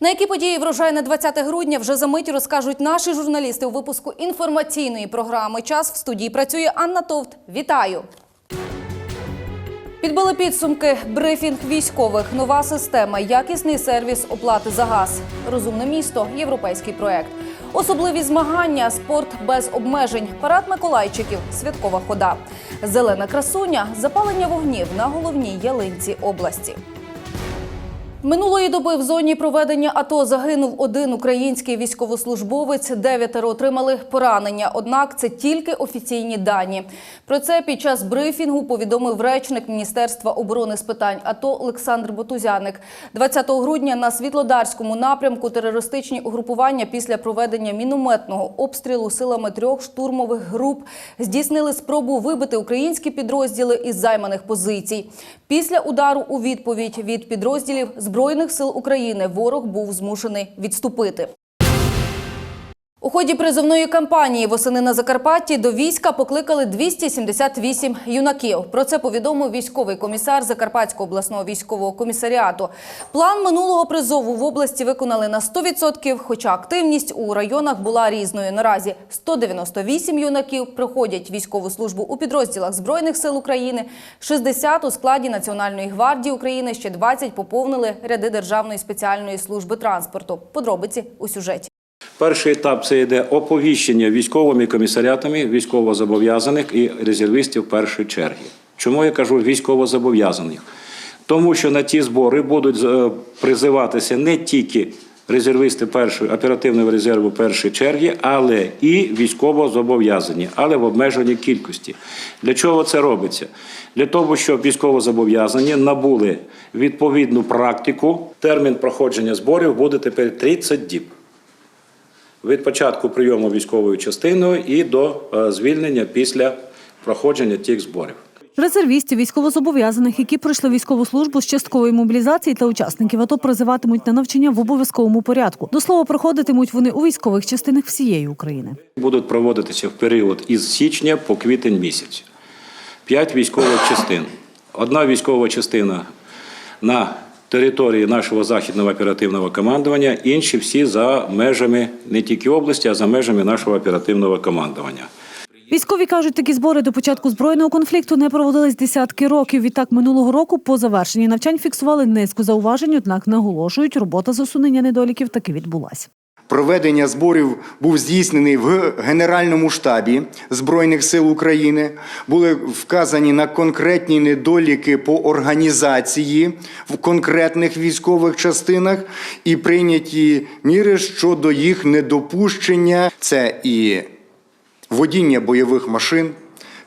На які події врожай на 20 грудня вже за мить розкажуть наші журналісти у випуску інформаційної програми. Час в студії працює Анна Товт. Вітаю! Підбили підсумки. Брифінг військових. Нова система, якісний сервіс оплати за газ. Розумне місто. Європейський проект. Особливі змагання, спорт без обмежень, парад Миколайчиків, святкова хода, зелена красуня, запалення вогнів на головній ялинці області. Минулої доби в зоні проведення АТО загинув один український військовослужбовець. Дев'ятеро отримали поранення. Однак це тільки офіційні дані. Про це під час брифінгу повідомив речник Міністерства оборони з питань АТО Олександр Ботузяник. 20 грудня на Світлодарському напрямку терористичні угрупування після проведення мінометного обстрілу силами трьох штурмових груп здійснили спробу вибити українські підрозділи із займаних позицій. Після удару у відповідь від підрозділів Збройних сил України ворог був змушений відступити. У ході призовної кампанії восени на Закарпатті до війська покликали 278 юнаків. Про це повідомив військовий комісар Закарпатського обласного військового комісаріату. План минулого призову в області виконали на 100%, хоча активність у районах була різною. Наразі 198 юнаків проходять військову службу у підрозділах Збройних сил України, 60 у складі Національної гвардії України, ще 20 поповнили ряди Державної спеціальної служби транспорту. Подробиці у сюжеті. Перший етап це йде оповіщення військовими комісаріатами військовозобов'язаних і резервістів першої черги. Чому я кажу військовозобов'язаних? Тому що на ті збори будуть е, призиватися не тільки резервісти першої оперативного резерву першої черги, але і військовозобов'язані, але в обмеженій кількості. Для чого це робиться? Для того, щоб військовозобов'язані набули відповідну практику. Термін проходження зборів буде тепер 30 діб від початку прийому військовою частиною і до е, звільнення після проходження тих зборів. Резервістів, військовозобов'язаних, які пройшли військову службу з часткової мобілізації та учасників АТО призиватимуть на навчання в обов'язковому порядку. До слова, проходитимуть вони у військових частинах всієї України. Будуть проводитися в період із січня по квітень місяць. П'ять військових частин. Одна військова частина на території нашого західного оперативного командування, інші всі за межами не тільки області, а за межами нашого оперативного командування. Військові кажуть, такі збори до початку збройного конфлікту не проводились десятки років. Відтак минулого року по завершенні навчань фіксували низку зауважень, однак наголошують, робота з усунення недоліків таки відбулась. Проведення зборів був здійснений в Генеральному штабі Збройних сил України. Були вказані на конкретні недоліки по організації в конкретних військових частинах і прийняті міри щодо їх недопущення. Це і водіння бойових машин.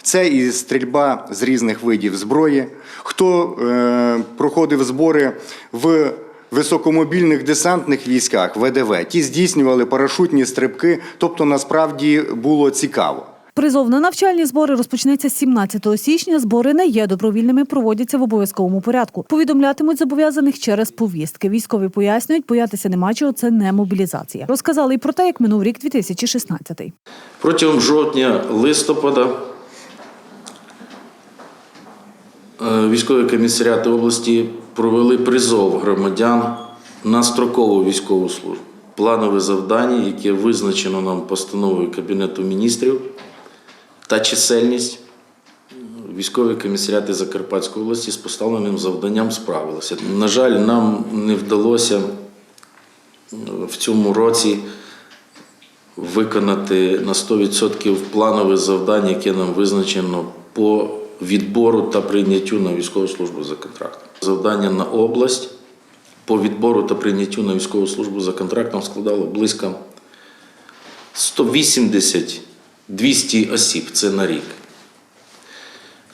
Це і стрільба з різних видів зброї. Хто е, проходив збори в високомобільних десантних військах ВДВ, ті здійснювали парашутні стрибки, тобто насправді було цікаво. Призов на навчальні збори розпочнеться 17 січня. Збори не є добровільними, проводяться в обов'язковому порядку. Повідомлятимуть зобов'язаних через повістки. Військові пояснюють, боятися нема чого, це не мобілізація. Розказали і про те, як минув рік 2016. Протягом жовтня-листопада е, військові комісаріати області провели призов громадян на строкову військову службу. Планове завдання, яке визначено нам постановою Кабінету міністрів, та чисельність військові комісаріати Закарпатської області з поставленим завданням справилися. На жаль, нам не вдалося е, в цьому році виконати на 100% планове завдання, яке нам визначено по відбору та прийняттю на військову службу за контрактом. Завдання на область по відбору та прийняттю на військову службу за контрактом складало близько 180-200 осіб. Це на рік.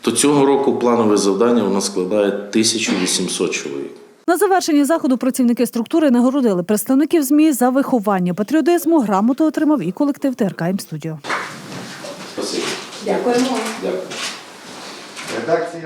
То цього року планове завдання у нас складає 1800 чоловік. На завершенні заходу працівники структури нагородили представників ЗМІ за виховання патріотизму. Грамоту отримав і колектив ТРК «М-студіо». Спасибо. Дякуємо. Дякую. Редакція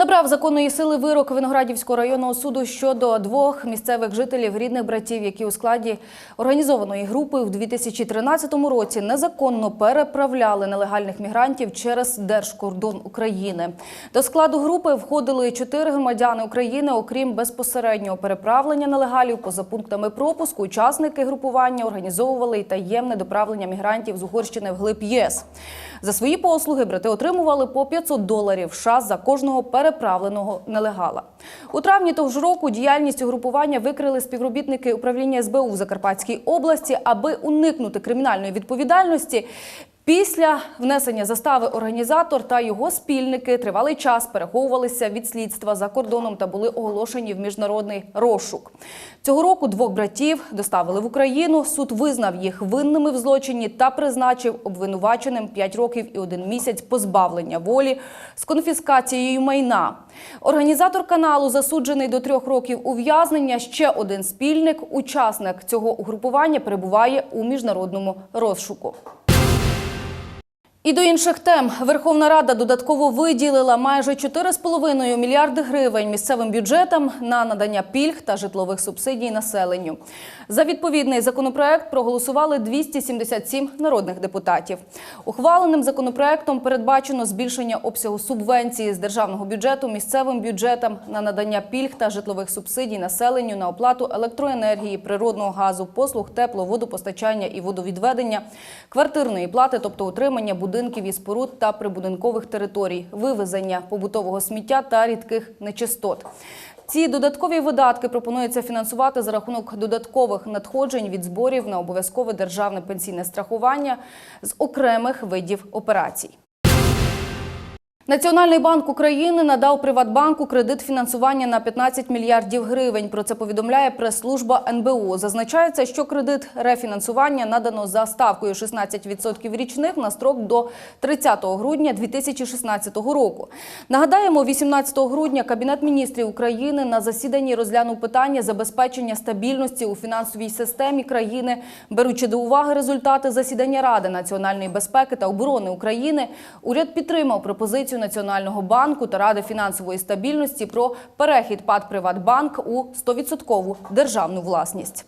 Набрав законної сили вирок Виноградівського районного суду щодо двох місцевих жителів рідних братів, які у складі організованої групи в 2013 році незаконно переправляли нелегальних мігрантів через держкордон України. До складу групи входили чотири громадяни України, окрім безпосереднього переправлення нелегалів поза пунктами пропуску. Учасники групування організовували й таємне доправлення мігрантів з Угорщини в глиб ЄС. За свої послуги брати отримували по 500 доларів США за кожного переправленого нелегала. У травні того ж року діяльність угрупування викрили співробітники управління СБУ в Закарпатській області, аби уникнути кримінальної відповідальності. Після внесення застави організатор та його спільники тривалий час переховувалися від слідства за кордоном та були оголошені в міжнародний розшук. Цього року двох братів доставили в Україну. Суд визнав їх винними в злочині та призначив обвинуваченим 5 років і один місяць позбавлення волі з конфіскацією майна. Організатор каналу засуджений до трьох років ув'язнення. Ще один спільник, учасник цього угрупування, перебуває у міжнародному розшуку. І до інших тем Верховна Рада додатково виділила майже 4,5 мільярди гривень місцевим бюджетам на надання пільг та житлових субсидій населенню. За відповідний законопроект проголосували 277 народних депутатів. Ухваленим законопроектом передбачено збільшення обсягу субвенції з державного бюджету місцевим бюджетам на надання пільг та житлових субсидій населенню на оплату електроенергії, природного газу, послуг тепло, водопостачання і водовідведення, квартирної плати, тобто утримання будинків і споруд та прибудинкових територій, вивезення побутового сміття та рідких нечистот. Ці додаткові видатки пропонується фінансувати за рахунок додаткових надходжень від зборів на обов'язкове державне пенсійне страхування з окремих видів операцій. Національний банк України надав Приватбанку кредит фінансування на 15 мільярдів гривень. Про це повідомляє прес-служба НБУ. Зазначається, що кредит рефінансування надано за ставкою 16% річних на строк до 30 грудня 2016 року. Нагадаємо, 18 грудня Кабінет міністрів України на засіданні розглянув питання забезпечення стабільності у фінансовій системі країни, беручи до уваги результати засідання Ради національної безпеки та оборони України. Уряд підтримав пропозицію Національного банку та Ради фінансової стабільності про перехід ПАД Приватбанк у 100% державну власність.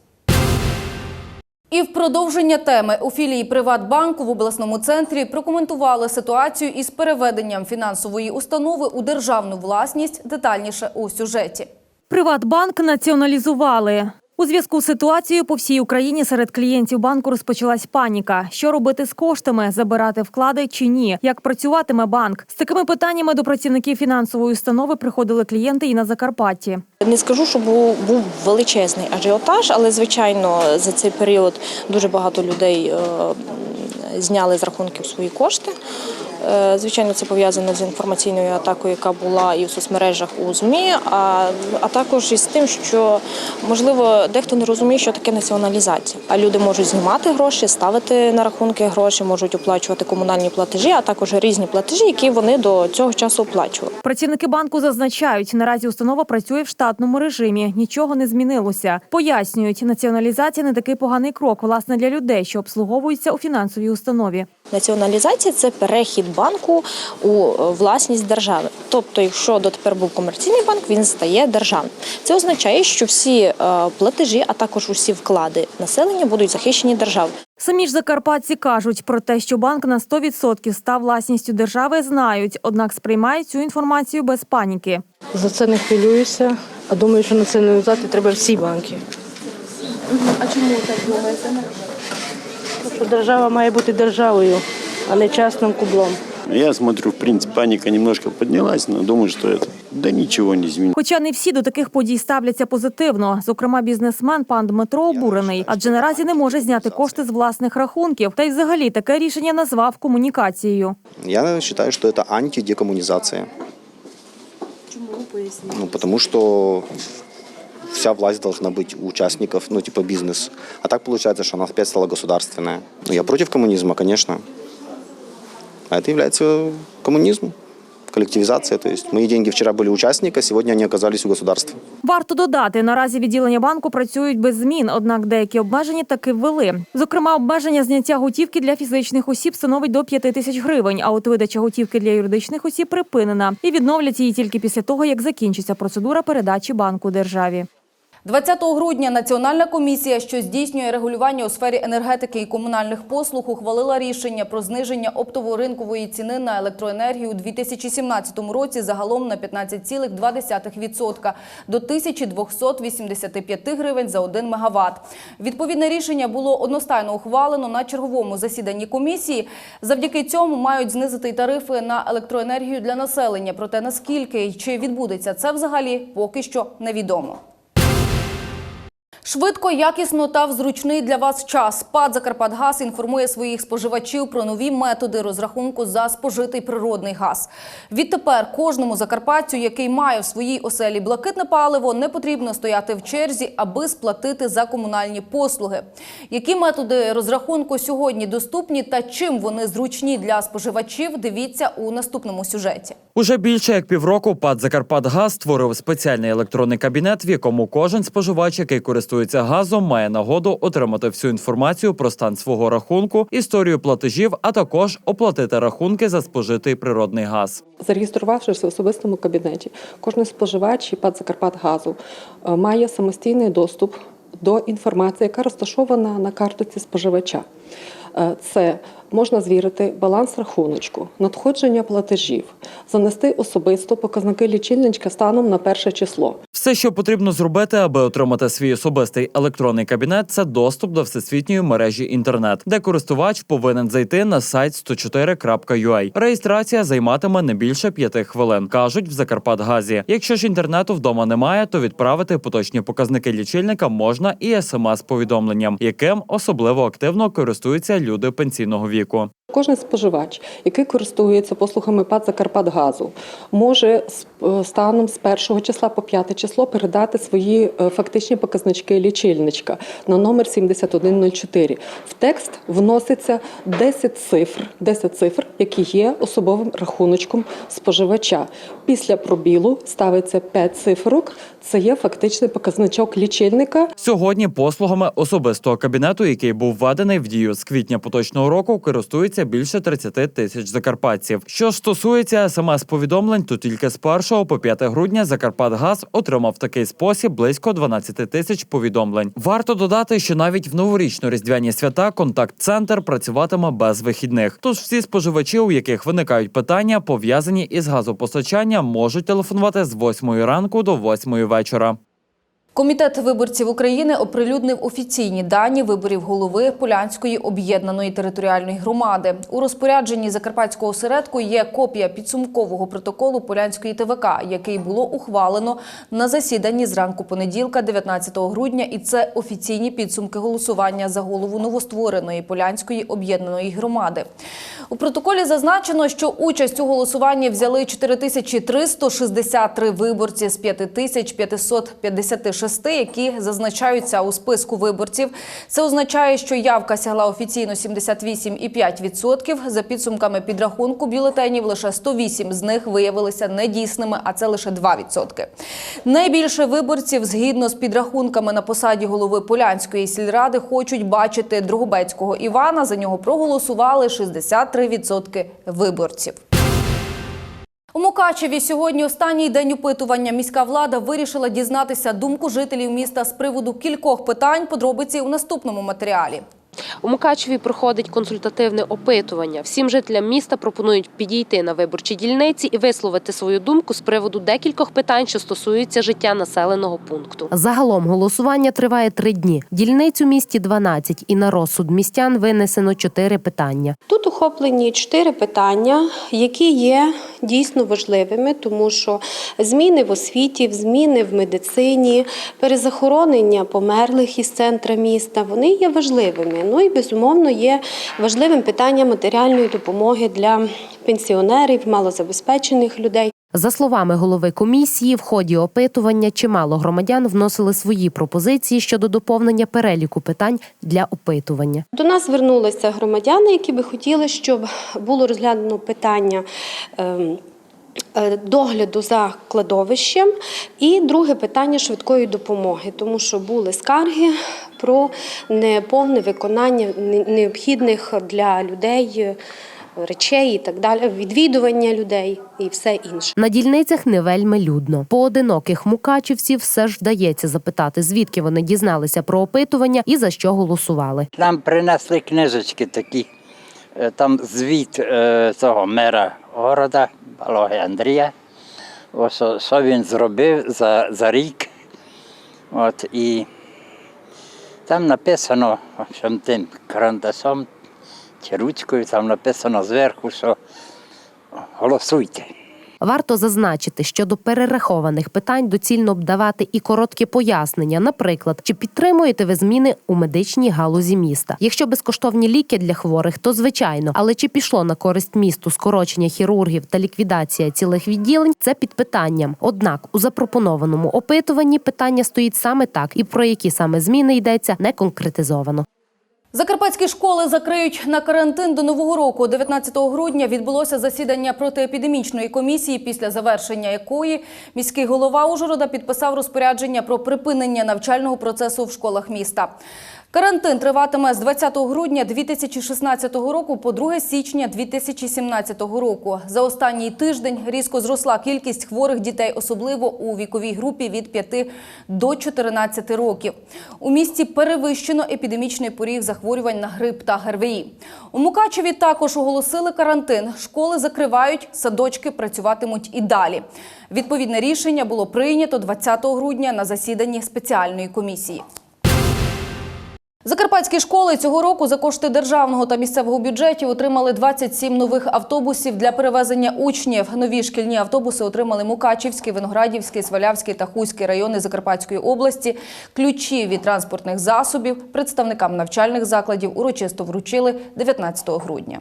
І в продовження теми у філії Приватбанку в обласному центрі прокоментували ситуацію із переведенням фінансової установи у державну власність. Детальніше у сюжеті. Приватбанк націоналізували. У зв'язку з ситуацією по всій Україні серед клієнтів банку розпочалась паніка. Що робити з коштами, забирати вклади чи ні? Як працюватиме банк? З такими питаннями до працівників фінансової установи приходили клієнти і на Закарпатті. Не скажу, що був, був величезний ажіотаж, але звичайно за цей період дуже багато людей е, зняли з рахунків свої кошти. Е, Звичайно, це пов'язано з інформаційною атакою, яка була і в соцмережах у ЗМІ, а, а також із тим, що можливо дехто не розуміє, що таке націоналізація. А люди можуть знімати гроші, ставити на рахунки гроші, можуть оплачувати комунальні платежі, а також різні платежі, які вони до цього часу оплачували. Працівники банку зазначають, наразі установа працює в штатному режимі. Нічого не змінилося. Пояснюють, націоналізація не такий поганий крок, власне, для людей, що обслуговуються у фінансовій установі. Націоналізація це перехід банку у е, власність держави. Тобто, якщо дотепер був комерційний банк, він стає державним. Це означає, що всі е, платежі, а також усі вклади населення будуть захищені державою. Самі ж закарпатці кажуть про те, що банк на 100% став власністю держави, знають, однак сприймають цю інформацію без паніки. За це не хвилююся, а думаю, що націоналізувати треба всі банки. А чому так думаєте? Що держава має бути державою, а не частним кублом. Я смотрю, в принципе, паника немножко поднялась, но думаю, что это да ничего не изменит. Хоча не всі до таких подій ставляться позитивно. Зокрема, бізнесмен пан Дмитро обурений, адже наразі не може зняти кошти з власних рахунків. Та й взагалі таке рішення назвав комунікацією. Я считаю, что это антидекоммунизация. Почему поясните? Ну, потому что вся власть должна быть у участников, ну, типа бизнес. А так получается, что она опять стала государственная. Ну, я против коммунизма, конечно. А это является коммунизмом. коллективизация. То есть мои деньги вчера были у участника, сегодня они оказались у государства. Варто додати, наразі відділення банку працюють без змін, однак деякі обмеження таки ввели. Зокрема, обмеження зняття готівки для фізичних осіб становить до 5 тисяч гривень. А от видача готівки для юридичних осіб припинена і відновлять її тільки після того, як закінчиться процедура передачі банку державі. 20 грудня Національна комісія, що здійснює регулювання у сфері енергетики і комунальних послуг, ухвалила рішення про зниження оптово-ринкової ціни на електроенергію у 2017 році загалом на 15,2% до 1285 гривень за 1 мегаватт. Відповідне рішення було одностайно ухвалено на черговому засіданні комісії. Завдяки цьому мають знизити тарифи на електроенергію для населення. Проте наскільки і чи відбудеться це взагалі, поки що невідомо. Швидко, якісно та в зручний для вас час. ПАД «Закарпатгаз» інформує своїх споживачів про нові методи розрахунку за спожитий природний газ. Відтепер кожному закарпатцю, який має в своїй оселі блакитне паливо, не потрібно стояти в черзі, аби сплатити за комунальні послуги. Які методи розрахунку сьогодні доступні та чим вони зручні для споживачів, дивіться у наступному сюжеті. Уже більше як півроку ПАД «Закарпатгаз» створив спеціальний електронний кабінет, в якому кожен споживач, який користується газом, має нагоду отримати всю інформацію про стан свого рахунку, історію платежів, а також оплатити рахунки за спожитий природний газ. Зареєструвавшись в особистому кабінеті, кожен споживач ПАД «Закарпатгазу» е, має самостійний доступ до інформації, яка розташована на картоці споживача. Е, Це можна звірити баланс рахуночку, надходження платежів, занести особисто показники лічильничка станом на перше число. Все, що потрібно зробити, аби отримати свій особистий електронний кабінет, це доступ до всесвітньої мережі інтернет, де користувач повинен зайти на сайт 104.ua. Реєстрація займатиме не більше п'яти хвилин, кажуть в Закарпатгазі. Якщо ж інтернету вдома немає, то відправити поточні показники лічильника можна і смс-повідомленням, яким особливо активно користуються люди пенсійного віку. Кожен споживач, який користується послугами ПАД «Закарпатгазу», може е, станом з 1 числа по 5 число передати свої е, фактичні показнички лічильничка на номер 7104. В текст вноситься 10 цифр, 10 цифр, які є особовим рахуночком споживача. Після пробілу ставиться 5 цифрок. Це є фактичний показничок лічильника. Сьогодні послугами особистого кабінету, який був введений в дію з квітня поточного року, користується більше 30 тисяч закарпатців. Що ж стосується смс-повідомлень, то тільки з 1 по 5 грудня Закарпатгаз отримав в такий спосіб близько 12 тисяч повідомлень. Варто додати, що навіть в новорічно-різдвяні свята контакт-центр працюватиме без вихідних. Тож всі споживачі, у яких виникають питання, пов'язані із газопостачанням, можуть телефонувати з 8 ранку до 8 вечора вечора. Комітет виборців України оприлюднив офіційні дані виборів голови Полянської об'єднаної територіальної громади. У розпорядженні Закарпатського осередку є копія підсумкового протоколу Полянської ТВК, який було ухвалено на засіданні зранку понеділка, 19 грудня, і це офіційні підсумки голосування за голову новоствореної Полянської об'єднаної громади. У протоколі зазначено, що участь у голосуванні взяли 4363 виборці з 5556, які зазначаються у списку виборців. Це означає, що явка сягла офіційно 78,5%. За підсумками підрахунку бюлетенів лише 108 з них виявилися недійсними, а це лише 2%. Найбільше виборців, згідно з підрахунками на посаді голови Полянської сільради, хочуть бачити Другобецького Івана. За нього проголосували 63% виборців. У Мукачеві сьогодні останній день опитування. Міська влада вирішила дізнатися думку жителів міста з приводу кількох питань. Подробиці у наступному матеріалі. У Мукачеві проходить консультативне опитування. Всім жителям міста пропонують підійти на виборчі дільниці і висловити свою думку з приводу декількох питань, що стосуються життя населеного пункту. Загалом голосування триває три дні. Дільниць у місті 12 і на розсуд містян винесено чотири питання. Тут охоплені чотири питання, які є дійсно важливими, тому що зміни в освіті, зміни в медицині, перезахоронення померлих із центра міста, вони є важливими. Ну і безумовно є важливим питання матеріальної допомоги для пенсіонерів, малозабезпечених людей. За словами голови комісії, в ході опитування чимало громадян вносили свої пропозиції щодо доповнення переліку питань для опитування. До нас звернулися громадяни, які би хотіли, щоб було розглянено питання ем, е, догляду за кладовищем, і друге питання швидкої допомоги, тому що були скарги про неповне виконання необхідних для людей речей і так далі, відвідування людей і все інше. На дільницях не вельми людно. Поодиноких мукачівців все ж вдається запитати, звідки вони дізналися про опитування і за що голосували. Нам принесли книжечки такі. Е, Там звіт е, цього мера города, Балоги Андрія. Ось, що- що він зробив за, за рік. От, і там написано, в общем, тим карандашом чи ручкою, там написано зверху, що голосуйте. Варто зазначити, що до перерахованих питань доцільно б давати і короткі пояснення. Наприклад, чи підтримуєте ви зміни у медичній галузі міста? Якщо безкоштовні ліки для хворих, то звичайно, але чи пішло на користь місту скорочення хірургів та ліквідація цілих відділень, це під питанням. Однак у запропонованому опитуванні питання стоїть саме так, і про які саме зміни йдеться не конкретизовано. Закарпатські школи закриють на карантин до нового року. 19 грудня відбулося засідання протиепідемічної комісії, після завершення якої міський голова Ужгорода підписав розпорядження про припинення навчального процесу в школах міста. Карантин триватиме з 20 грудня 2016 року по 2 січня 2017 року. За останній тиждень різко зросла кількість хворих дітей, особливо у віковій групі від 5 до 14 років. У місті перевищено епідемічний поріг захворювань на грип та ГРВІ. У Мукачеві також оголосили карантин. Школи закривають, садочки працюватимуть і далі. Відповідне рішення було прийнято 20 грудня на засіданні спеціальної комісії. Закарпатські школи цього року за кошти державного та місцевого бюджетів отримали 27 нових автобусів для перевезення учнів. Нові шкільні автобуси отримали Мукачівський, Виноградівський, Свалявський та Хуський райони Закарпатської області. Ключі від транспортних засобів представникам навчальних закладів урочисто вручили 19 грудня.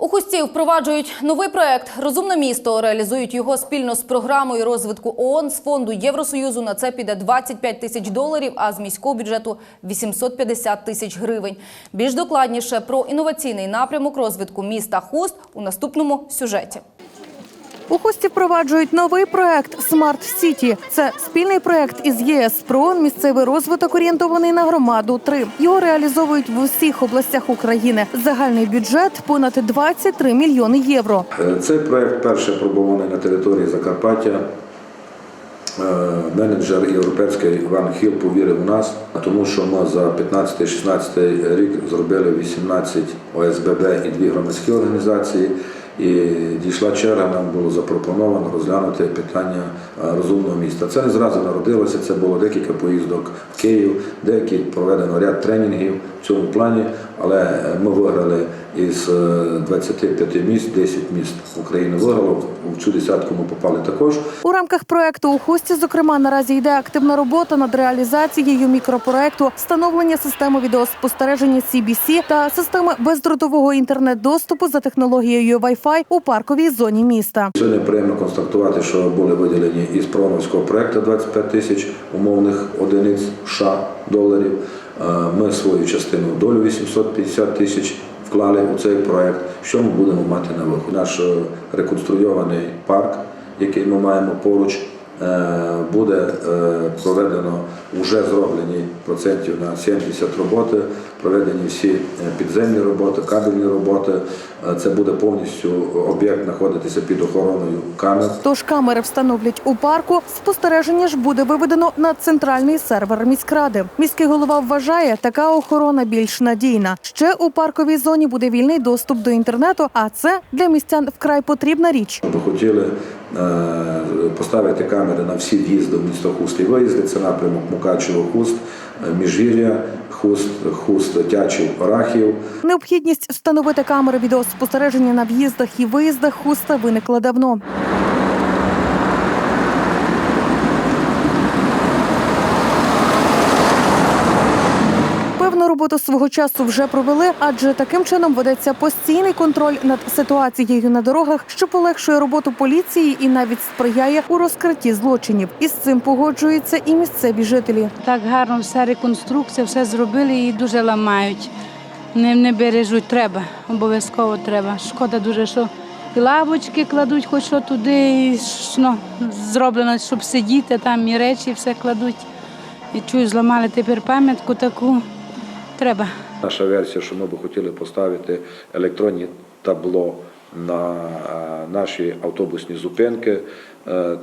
У Хусті впроваджують новий проект Розумне місто. Реалізують його спільно з програмою розвитку ООН з фонду Євросоюзу. На це піде 25 тисяч доларів, а з міського бюджету 850 тисяч гривень. Більш докладніше про інноваційний напрямок розвитку міста Хуст у наступному сюжеті. У Хусті впроваджують новий проект Смарт Сіті. Це спільний проект із ЄС про місцевий розвиток орієнтований на громаду. 3 його реалізовують в усіх областях України. Загальний бюджет понад 23 мільйони євро. Е, Цей проект перший пробований на території Закарпаття. Е, Менеджер європейський Іван Хіл повірив в нас, тому що ми за 15-16 рік зробили 18 ОСББ і дві громадські організації. І дійшла черга, нам було запропоновано розглянути питання розумного міста. Це не зразу народилося, це було декілька поїздок в Київ, деякі проведено ряд тренінгів в цьому плані, але е, ми виграли із е, 25 міст, 10 міст України виграло. В цю десятку ми попали також. У рамках проекту у Хусті, зокрема, наразі йде активна робота над реалізацією мікропроекту встановлення системи відеоспостереження CBC та системи бездротового інтернет-доступу за технологією Wi-Fi у парковій зоні міста. Сьогодні приємно констатувати, що були виділені із промовського проекту 25 тисяч умовних одиниць США доларів. Е, Ми свою частину долю 850 тисяч вклали у цей проект. Що ми будемо мати на виході? Наш е, реконструйований парк, який ми маємо поруч, буде е, проведено вже зроблені процентів на 70 роботи, проведені всі е, підземні роботи, кабельні роботи. Е, Це буде повністю об'єкт знаходитися під охороною камер. Тож камери встановлять у парку. Спостереження ж буде виведено на центральний сервер міськради. Міський голова вважає, така охорона більш надійна. Ще у парковій зоні буде вільний доступ до інтернету. А це для містян вкрай потрібна річ. Ми хотіли е, поставити камери на всі в'їзди в місто Хуст і виїзди. Це напрямок Мукачево-Хуст, е, Міжгір'я, Хуст, Хуст, Тячів, Рахів, Необхідність встановити камери відеоспостереження на в'їздах і виїздах хуста виникла давно. Роботу свого часу вже провели, адже таким чином ведеться постійний контроль над ситуацією на дорогах, що полегшує роботу поліції і навіть сприяє у розкритті злочинів. Із цим погоджуються і місцеві жителі. Так гарно вся реконструкція, все зробили і дуже ламають. Не, не бережуть, треба, обов'язково треба. Шкода дуже, що і лавочки кладуть, хоч що туди, і ну, зроблено, щоб сидіти, там і речі все кладуть. І чую, зламали тепер пам'ятку таку. Треба. Наша версія, що ми би хотіли поставити електронні табло на е, наші автобусні зупинки. Е,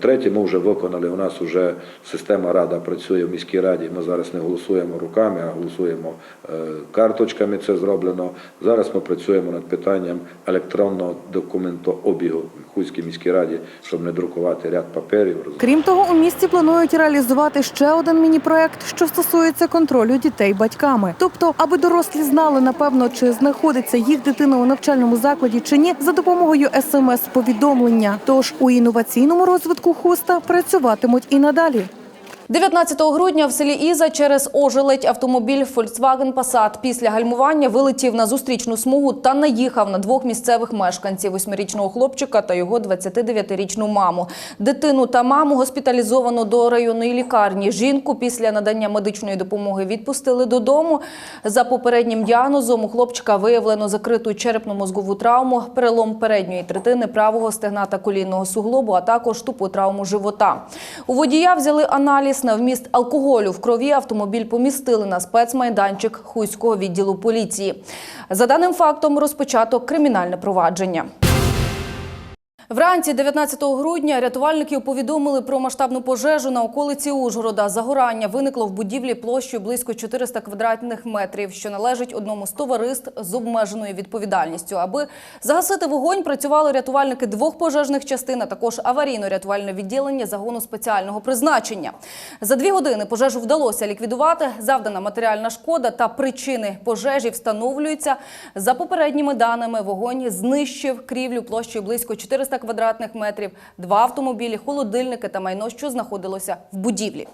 Третє, ми вже виконали. У нас вже система рада працює в міській раді. Ми зараз не голосуємо руками, а голосуємо е, карточками. Це зроблено. Зараз ми працюємо над питанням електронного документообігу в Хуській міській раді, щоб не друкувати ряд паперів. Крім того, у місті планують реалізувати ще один міні-проект, що стосується контролю дітей батьками. Тобто, аби дорослі знали напевно, чи знаходиться їх дитина у навчальному закладі чи ні, за допомогою смс-повідомлення. Тож у інноваційному розвитку хуста працюватимуть і надалі. 19 грудня в селі Іза через ожеледь автомобіль Volkswagen Passat після гальмування вилетів на зустрічну смугу та наїхав на двох місцевих мешканців – восьмирічного хлопчика та його 29-річну маму. Дитину та маму госпіталізовано до районної лікарні. Жінку після надання медичної допомоги відпустили додому. За попереднім діагнозом у хлопчика виявлено закриту черепно-мозгову травму, перелом передньої третини правого стегна та колінного суглобу, а також тупу травму живота. У водія взяли аналіз на вміст алкоголю в крові. Автомобіль помістили на спецмайданчик Хуйського відділу поліції. За даним фактом розпочато кримінальне провадження. Вранці 19 грудня рятувальників повідомили про масштабну пожежу на околиці Ужгорода. Загорання виникло в будівлі площею близько 400 квадратних метрів, що належить одному з товариств з обмеженою відповідальністю. Аби загасити вогонь, працювали рятувальники двох пожежних частин, а також аварійно-рятувальне відділення загону спеціального призначення. За дві години пожежу вдалося ліквідувати. Завдана матеріальна шкода та причини пожежі встановлюються. За попередніми даними, вогонь знищив крівлю площею близько 400 квадратних метрів, два автомобілі, холодильники та майно, що знаходилося в будівлі.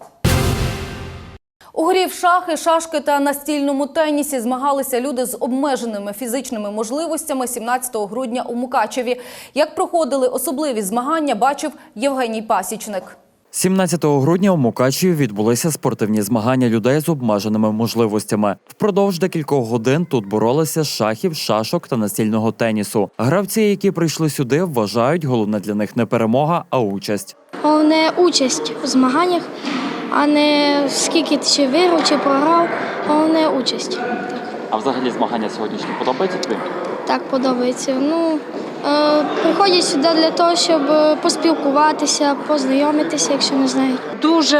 У грі шахи, шашки та настільному тенісі змагалися люди з обмеженими фізичними можливостями 17 грудня у Мукачеві. Як проходили особливі змагання, бачив Євгеній Пасічник. 17 грудня у Мукачеві відбулися спортивні змагання людей з обмеженими можливостями. Впродовж декількох годин тут боролися з шахів, шашок та настільного тенісу. Гравці, які прийшли сюди, вважають, головне для них не перемога, а участь. Головне участь у змаганнях, а не скільки ти чи виграв, чи програв. Головне участь. А взагалі змагання сьогоднішні подобається тобі? Так подобається. Ну, приходять сюди для того, щоб е, поспілкуватися, познайомитися, якщо не знають. Дуже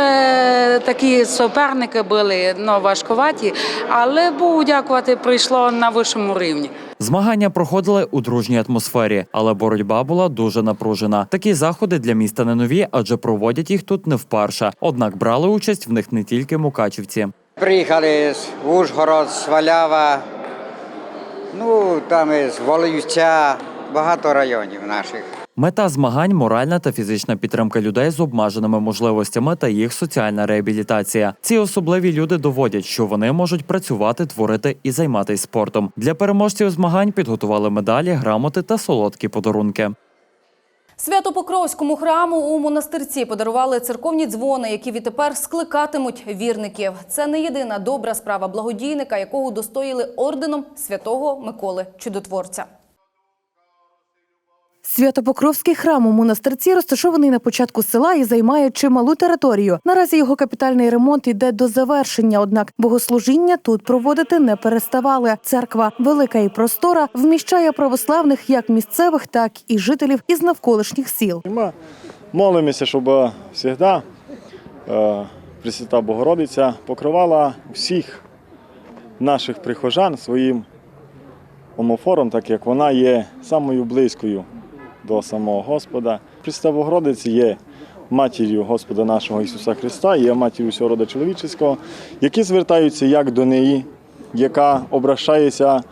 такі суперники були ну, важкуваті, але Богу дякувати, прийшло на вищому рівні. Змагання проходили у дружній атмосфері, але боротьба була дуже напружена. Такі заходи для міста не нові, адже проводять їх тут не вперше. Однак брали участь в них не тільки мукачівці. Приїхали з Ужгород, з Валява, ну там із Волоюця, багато районів наших. Мета змагань моральна та фізична підтримка людей з обмеженими можливостями та їх соціальна реабілітація. Ці особливі люди доводять, що вони можуть працювати, творити і займатися спортом. Для переможців змагань підготували медалі, грамоти та солодкі подарунки. Свято-Покровському храму у монастирці подарували церковні дзвони, які відтепер скликатимуть вірників. Це не єдина добра справа благодійника, якого удостоїли орденом святого Миколи Чудотворця. Святопокровський храм у монастирці розташований на початку села і займає чималу територію. Наразі його капітальний ремонт йде до завершення, однак богослужіння тут проводити не переставали. Церква велика і простора вміщає православних як місцевих, так і жителів із навколишніх сіл. Ми молимося, щоб завжди е, Пресвята Богородиця покривала всіх наших прихожан своїм омофором, так як вона є самою близькою до самого Господа. Пресвята Богородиці є матір'ю Господа нашого Ісуса Христа, є матір'ю всього рода чоловічого, які звертаються як до неї, яка обращається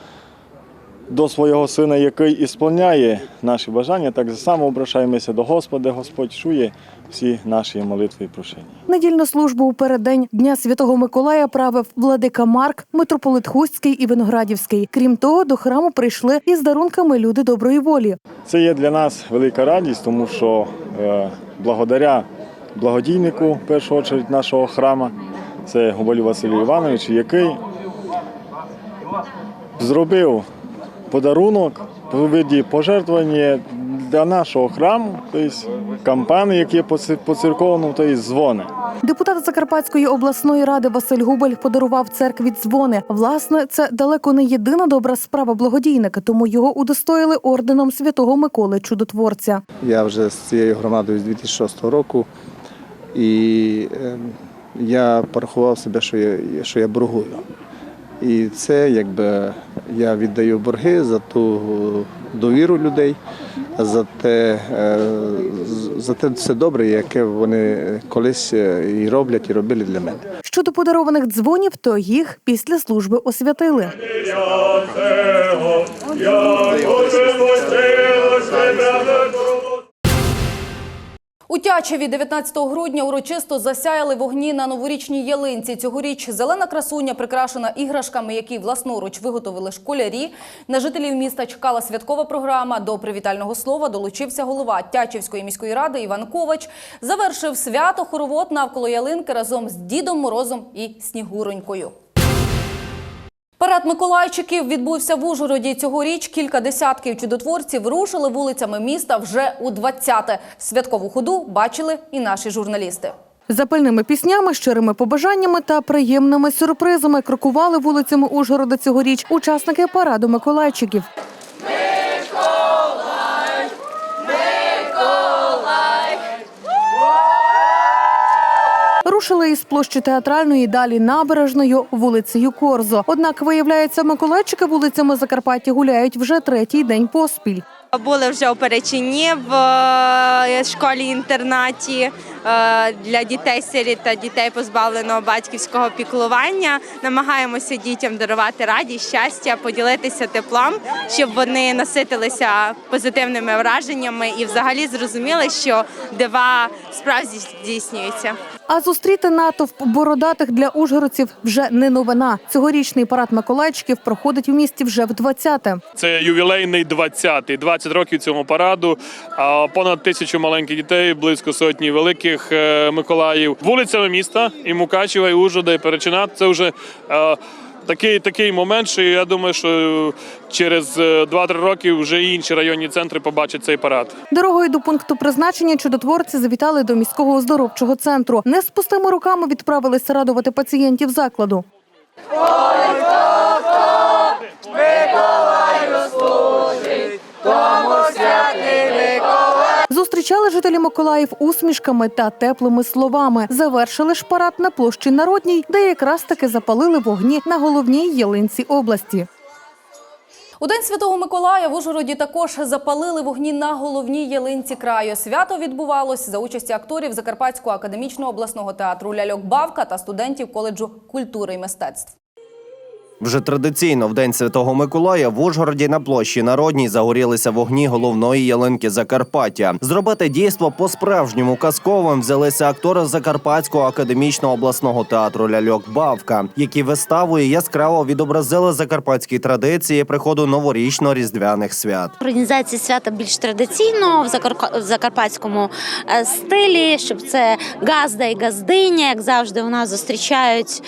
до свого сина, який ісполняє наші бажання, так само обращаємося до Господа. Господь чує всі наші молитви і прошення. Недільну службу у переддень Дня Святого Миколая правив владика Марк, митрополит Хустський і Виноградівський. Крім того, до храму прийшли із дарунками люди доброї волі. Це є для нас велика радість, тому що е, благодаря благодійнику, в першу чергу, нашого храму, це Гоболю Василю Івановичу, який зробив подарунок у виді пожертвування для нашого храму, тобто кампанії, які по церковному, тобто дзвони. Депутат Закарпатської обласної ради Василь Губель подарував церкві дзвони. Власне, це далеко не єдина добра справа благодійника, тому його удостоїли орденом святого Миколи Чудотворця. Я вже з цією громадою з 2006 року, і ем, я порахував себе, що я, що я боргую. І це якби я віддаю борги за ту довіру людей, за те, е, за те все добре, яке вони колись е, і роблять, і робили для мене. Щодо подарованих дзвонів, то їх після служби освятили. У 19 грудня урочисто засяяли вогні на новорічній ялинці. Цьогоріч зелена красуня прикрашена іграшками, які власноруч виготовили школярі. На жителів міста чекала святкова програма. До привітального слова долучився голова Тячівської міської ради Іван Ковач. Завершив свято хоровод навколо ялинки разом з Дідом Морозом і Снігуронькою. Парад Миколайчиків відбувся в Ужгороді. Цьогоріч кілька десятків чудотворців рушили вулицями міста вже у 20-те. Святкову ходу бачили і наші журналісти. Запальними піснями, щирими побажаннями та приємними сюрпризами крокували вулицями Ужгорода цьогоріч учасники параду Миколайчиків. Рушили із площі театральної далі набережною вулицею Корзо. Однак виявляється, Миколайчики вулицями Закарпаття гуляють вже третій день поспіль. Були вже у Перечині в е, школі-інтернаті е, для дітей сиріт та дітей позбавленого батьківського піклування. Намагаємося дітям дарувати радість, щастя, поділитися теплом, щоб вони наситилися позитивними враженнями і взагалі зрозуміли, що дива справді здійснюються. А зустріти натовп бородатих для ужгородців вже не новина. Цьогорічний парад Миколайчиків проходить у місті вже в 20-те. Це ювілейний 20-й, 20 років цьому параду. Понад тисячу маленьких дітей, близько сотні великих е, Миколаїв. Вулицями міста і Мукачева, і Ужгорода, і Перечина. Це вже е, такий, такий момент, що я думаю, що через е, 2-3 роки вже інші районні центри побачать цей парад. Дорогою до пункту призначення чудотворці завітали до міського оздоровчого центру. Не з пустими руками відправилися радувати пацієнтів закладу. Зустрічали жителі Миколаїв усмішками та теплими словами. Завершили ж парад на площі Народній, де якраз таки запалили вогні на головній ялинці області. У День Святого Миколая в Ужгороді також запалили вогні на головній ялинці краю. Свято відбувалось за участі акторів Закарпатського академічного обласного театру Ляльок Бавка та студентів коледжу культури і мистецтв. Вже традиційно в день Святого Миколая в Ужгороді на площі Народній загорілися вогні головної ялинки Закарпаття. Зробити дійство по-справжньому казковим взялися актори Закарпатського академічного обласного театру Ляльок Бавка, які виставою яскраво відобразили закарпатські традиції приходу новорічно-різдвяних свят. Організація свята більш традиційно в закарпатському е, стилі, щоб це газда і газдиня, як завжди, у нас зустрічають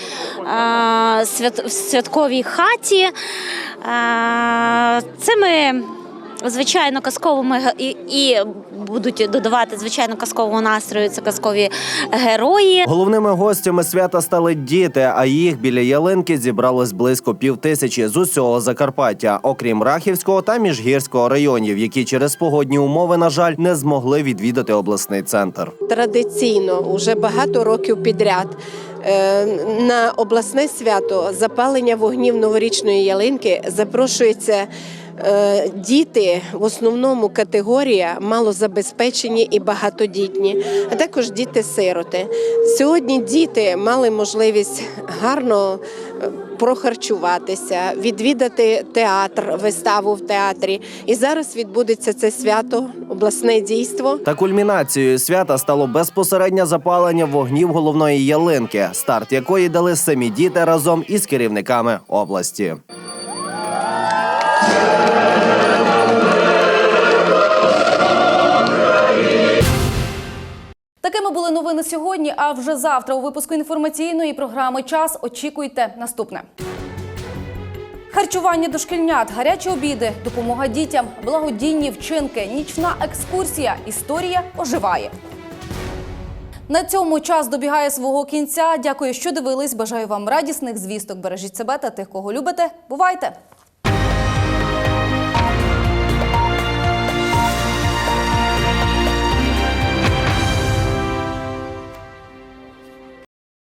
е, свят, в святковій хаті. Е, Цими звичайно казковими і, і будуть додавати звичайно казкового настрою. Це казкові герої. Головними гостями свята стали діти, а їх біля ялинки зібралось близько півтисячі з усього Закарпаття, окрім Рахівського та Міжгірського районів, які через погодні умови, на жаль, не змогли відвідати обласний центр. традиційно уже багато років підряд. Е, На обласне свято запалення вогнів новорічної ялинки запрошуються е, діти, в основному категорія малозабезпечені і багатодітні, а також діти-сироти. Сьогодні діти мали можливість гарно е, прохарчуватися, відвідати театр, виставу в театрі. І зараз відбудеться це свято, обласне дійство. Та кульмінацією свята стало безпосереднє запалення вогнів головної ялинки, старт якої дали самі діти разом із керівниками області. Були новини сьогодні. А вже завтра у випуску інформаційної програми Час очікуйте наступне. Харчування дошкільнят, гарячі обіди, допомога дітям, благодійні вчинки, нічна екскурсія. Історія оживає. На цьому час добігає свого кінця. Дякую, що дивились. Бажаю вам радісних звісток. Бережіть себе та тих, кого любите. Бувайте!